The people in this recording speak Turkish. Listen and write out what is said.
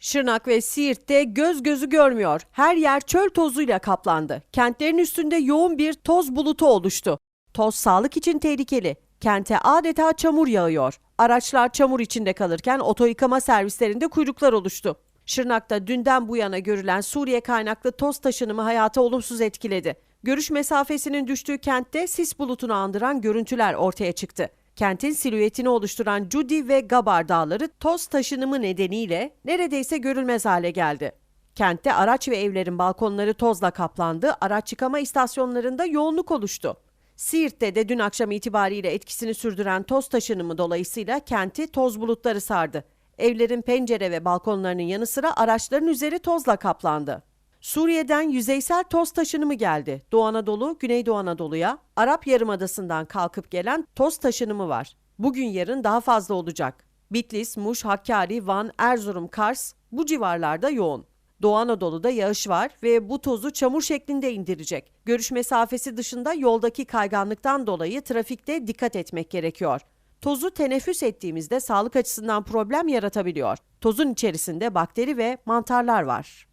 Şırnak ve Siirt'te göz gözü görmüyor. Her yer çöl tozuyla kaplandı. Kentlerin üstünde yoğun bir toz bulutu oluştu. Toz sağlık için tehlikeli. Kente adeta çamur yağıyor. Araçlar çamur içinde kalırken oto yıkama servislerinde kuyruklar oluştu. Şırnak'ta dünden bu yana görülen Suriye kaynaklı toz taşınımı hayatı olumsuz etkiledi. Görüş mesafesinin düştüğü kentte sis bulutunu andıran görüntüler ortaya çıktı. Kentin silüetini oluşturan Cudi ve Gabar dağları toz taşınımı nedeniyle neredeyse görülmez hale geldi. Kentte araç ve evlerin balkonları tozla kaplandı, araç yıkama istasyonlarında yoğunluk oluştu. Siirt'te de dün akşam itibariyle etkisini sürdüren toz taşınımı dolayısıyla kenti toz bulutları sardı. Evlerin pencere ve balkonlarının yanı sıra araçların üzeri tozla kaplandı. Suriye'den yüzeysel toz taşınımı geldi. Doğu Anadolu, Güneydoğu Anadolu'ya, Arap Yarımadası'ndan kalkıp gelen toz taşınımı var. Bugün yarın daha fazla olacak. Bitlis, Muş, Hakkari, Van, Erzurum, Kars bu civarlarda yoğun. Doğu Anadolu'da yağış var ve bu tozu çamur şeklinde indirecek. Görüş mesafesi dışında yoldaki kayganlıktan dolayı trafikte dikkat etmek gerekiyor. Tozu teneffüs ettiğimizde sağlık açısından problem yaratabiliyor. Tozun içerisinde bakteri ve mantarlar var.